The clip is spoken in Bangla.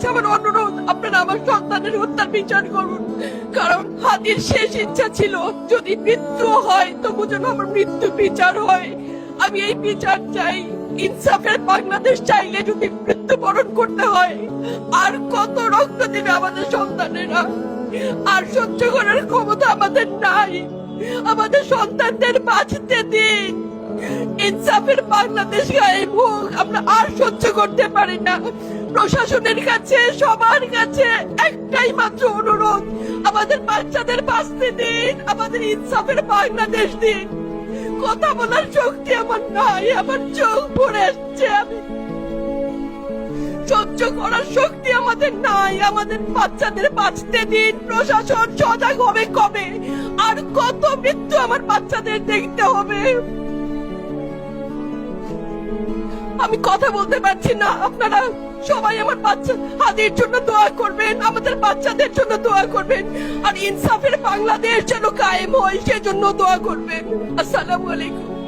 কাছে আমার অনুরোধ, আপনারা আমার সন্তানের হত্যার বিচার করুন। কারণ হাতির শেষ ইচ্ছা ছিল, যদি মৃত্যু হয়, তবু যেন আমার মৃত্যু বিচার হয়। আমি এই বিচার চাই, ইনসাফের বাংলাদেশ চাইলে যদি মৃত্যুবরণ করতে হয়, আর কত রক্ত দেবে আমাদের সন্তানেরা? আর সহ্য করার ক্ষমতা আমাদের নাই। আমাদের সন্তানদের বাঁচতে দিন। ইনসাফের বাংলাদেশ গায়েব হোক আমরা আর সহ্য করতে পারি না। প্রশাসনের কাছে, সবার কাছে একটাই মাত্র অনুরোধ, আমাদের বাচ্চাদের বাঁচতে দিন, আমাদের ইনসাফের বাংলাদেশ দিন। কথা বলার শক্তি আমার নাই, আমার চোখ ভরে আসছে আমি। সহ্য করার শক্তি আমাদের নাই, আমাদের বাচ্চাদের বাঁচতে দিন। প্রশাসন সজাগ হবে কবে? আর কত মৃত্যু আমার বাচ্চাদের দেখতে হবে? আমি কথা বলতে পারছি না। আপনারা সবাই আমার বাচ্চা হাদির জন্য দোয়া করবেন, আমাদের বাচ্চাদের জন্য দোয়া করবেন। আর ইনসাফের বাংলাদেশ যেন কায়েম হয়, সেজন্য দোয়া করবেন। আসসালামু আলাইকুম।